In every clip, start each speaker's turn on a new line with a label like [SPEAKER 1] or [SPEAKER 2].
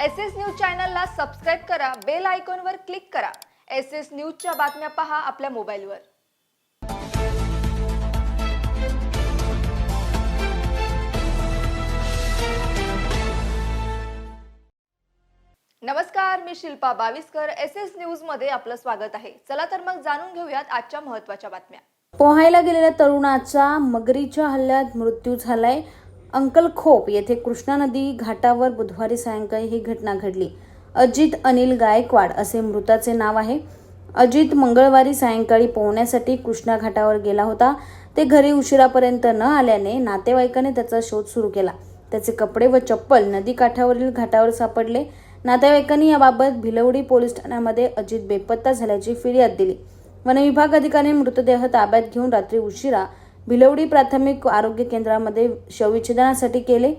[SPEAKER 1] S S news चॅनलला subscribe करा bell आयकॉनवर क्लिक करा. एस एस न्यूजच्या बातम्या पहा आपल्या मोबाईलवर. नमस्कार मी शिल्पा बावीसकर. एस एस न्यूजमध्ये आपलं स्वागत आहे. चला तर मग जाणून घेऊयात आजच्या महत्त्वाच्या बातम्या.
[SPEAKER 2] पोहायला गेलेल्या तरुणाचा मगरीच्या हल्ल्यात मृत्यू झालाय. अंकलखोप येथे कृष्णा नदी घाटावर बुधवारी सायंकाळी ही घटना घडली. अजित अनिल गायकवाड असे मृताचे नाव आहे. अजित मंगळवारी सायंकाळी पोहण्यासाठी कृष्णा घाटावर गेला होता. ते घरी उशिरापर्यंत न आल्याने नातेवाईकाने त्याचा शोध सुरू केला. त्याचे कपडे व चप्पल नदी काठावरील घाटावर सापडले. नातेवाईकांनी याबाबत भिलवडी पोलीस ठाण्यामध्ये अजित बेपत्ता झाल्याची फिर्याद दिली. वनविभाग अधिकाऱ्यांनी मृतदेह ताब्यात घेऊन रात्री उशिरा भिलवडी प्राथमिक आरोग्य केंद्रामध्ये शवविच्छेदनासाठी केले.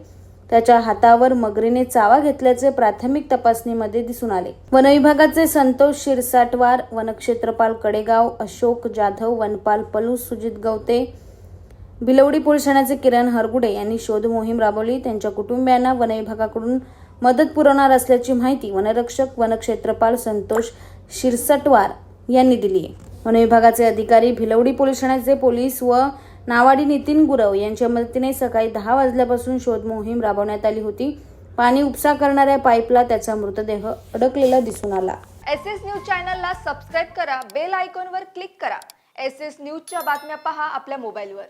[SPEAKER 2] त्याच्या हातावर मगरीने चावा घेतल्याचे प्राथमिक तपासणीमध्ये दिसून आले. वनविभागाचे संतोष शिरसाटवार वनक्षेत्रपाल कडेगाव अशोक जाधव वनपाल पलू सुजित गवते भिलवडी पोलीस ठाण्याचे किरण हरगुडे यांनी शोध मोहीम राबवली. त्यांच्या कुटुंबियांना वनविभागाकडून मदत पुरवणार असल्याची माहिती वनरक्षक वनक्षेत्रपाल संतोष शिरसटवार यांनी दिली आहे. वनविभागाचे अधिकारी भिलवडी पोलीस ठाण्याचे पोलीस व नावाडी नितीन गुरव यांच्या मदतीने सकाळी दहा वाजल्यापासून शोध मोहीम राबवण्यात आली होती. पाणी उपसा करणाऱ्या पाईपला त्याचा मृतदेह अडकलेला दिसून आला.
[SPEAKER 1] एस एस न्यूज चॅनलला सबस्क्राईब करा बेल आयकॉनवर क्लिक करा. एस एस न्यूजच्या बातम्या पहा आपल्या मोबाईलवर.